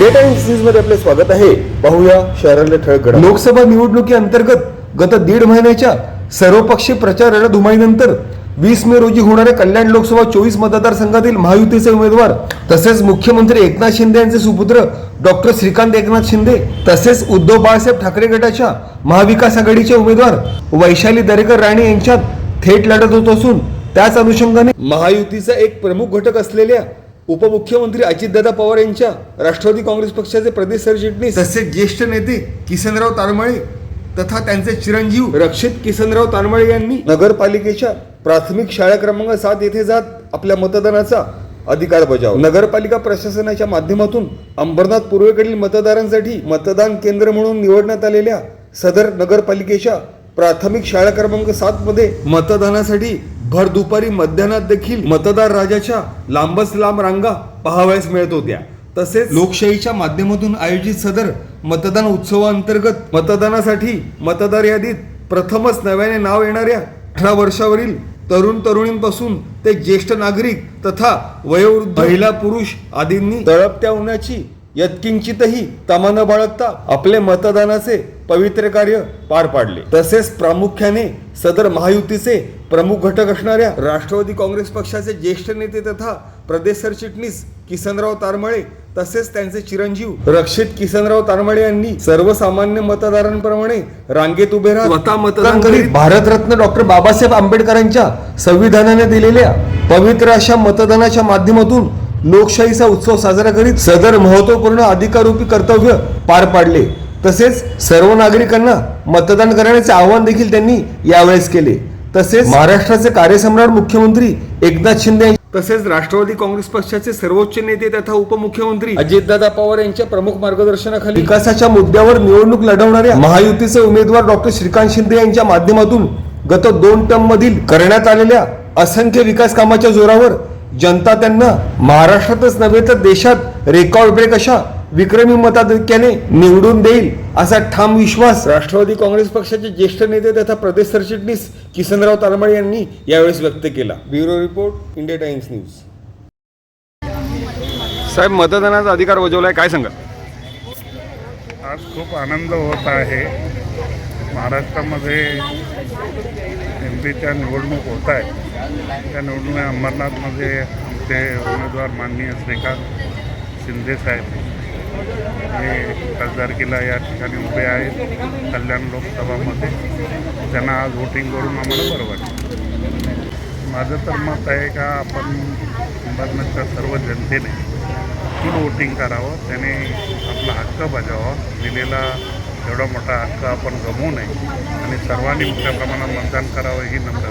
India time न्यूजमध्ये आपले स्वागत आहे. पाहूया शहरातले ठळक घडा लोकसभा निवडणुकी अंतर्गत गत दीड महिन्याच्या सर्वपक्षीय प्रचार रणधुमाईनंतर वीस मे रोजी होणाऱ्या कल्याण लोकसभा चोवीस मतदारसंघातील महायुतीचे उमेदवार तसेच मुख्यमंत्री एकनाथ शिंदे यांचे सुपुत्र डॉक्टर श्रीकांत एकनाथ शिंदे तसेच उद्धव बाळासाहेब ठाकरे गटाच्या महाविकास आघाडीचे उमेदवार वैशाली दरेकर राणे यांच्यात थेट लढत होत असून त्याच अनुषंगाने महायुतीचा एक प्रमुख घटक असलेल्या उपमुख्यमंत्री अजितदादा पवार यांच्या राष्ट्रवादी काँग्रेस पक्षाचे प्रदेश सरचिटणीस तसेच ज्येष्ठ नेते किसनराव तारमळे तथा त्यांचे चिरंजीव रक्षित किसनराव तारमळे यांनी नगरपालिकेच्या प्राथमिक शाळा क्रमांक सात येथे जात आपल्या मतदानाचा अधिकार बजावला. नगरपालिका प्रशासनाच्या माध्यमातून अंबरनाथ पूर्वेकडील मतदारांसाठी मतदान केंद्र म्हणून निवडण्यात आलेल्या सदर नगरपालिकेच्या प्राथमिक शाळा क्रमांक सात मध्ये मतदानासाठी भर दुपारी मध्यान्हात देखील मतदार राजाच्या लांबच लांब रांगा पाहावयास मिळत होत्या. तसेच लोकशाहीच्या माध्यमातून आयोजित सदर मतदान उत्सवाअंतर्गत मतदानासाठी मतदार यादीत प्रथमच नव्याने नाव येणाऱ्या अठरा वर्षावरील तरुण तरुणींपासून ते ज्येष्ठ नागरिक तथा वयोवृद्ध महिला पुरुष आदींनी तळपत्या होण्याची यत्किंचितही तमा न बाळगता आपले मतदानाचे पवित्र कार्य पार पाडले. तसेच प्रामुख्याने सदर महायुतीचे प्रमुख घटक असणाऱ्या राष्ट्रवादी काँग्रेस पक्षाचे ज्येष्ठ नेते तथा प्रदेश सरचिटणीस किसनराव तारमळे तसेच त्यांचे चिरंजीव रक्षित किसनराव तारमळे यांनी सर्वसामान्य मतदारांप्रमाणे रांगेत उभे राहत स्वतः मतदान करीत भारतरत्न डॉक्टर बाबासाहेब आंबेडकरांच्या संविधानाने दिलेल्या पवित्र अशा मतदानाच्या माध्यमातून लोकशाहीचा उत्सव साजरा करीत सदर महत्त्वपूर्ण अधिकारूपी कर्तव्य पार पाडले. तसेच सर्व नागरिकांना मतदान करण्याचे आवाहन देखील त्यांनी यावेळेस केले. तसेच महाराष्ट्राचे कार्यसम्राट मुख्यमंत्री एकनाथ शिंदे तसेच राष्ट्रवादी काँग्रेस पक्षाचे सर्वोच्च नेते तथा उपमुख्यमंत्री अजितदादा पवार यांच्या प्रमुख मार्गदर्शनाखाली विकासाच्या मुद्द्यावर निवडणूक लढवणाऱ्या महायुतीचे उमेदवार डॉक्टर श्रीकांत शिंदे यांच्या माध्यमातून गत दोन टर्म मधील करण्यात आलेल्या असंख्य विकास कामाच्या जोरावर जनता त्यांना महाराष्ट्रातच नव्हे तर देशात रेकॉर्ड ब्रेक अशा विक्रमी मताधिक्याने निवडून देईल असा ठाम विश्वास राष्ट्रवादी काँग्रेस पक्षाचे ज्येष्ठ नेते तथा प्रदेश सरचिटणीस किसनराव तारमळे यांनी यावेळेस व्यक्त केला. Bureau report India Times News. साहेब मतदानाचा अधिकार बजावलाय काय सांगा आज खूप आनंद होत आहे. महाराष्ट्रामध्ये एम पीच्या निवडणूक होत आहे. त्या निवडणुका अंबरनाथमध्ये आमचे उमेदवार माननीय श्रीकांत शिंदे साहेब हे खासदारकीला या ठिकाणी उभे आहेत कल्याण लोकसभामध्ये. त्यांना आज वोटिंग करून आम्हाला बरं वाटतं माझं तर मत आहे का आपण अंबरनाथच्या सर्व जनतेने फुल वोटिंग करावं त्याने आपला हक्क बजावा. दिलेला एवढा मोठा हक्क आपण गमवू नये आणि सर्वांनी मोठ्या प्रमाणात मतदान करावं ही नम्र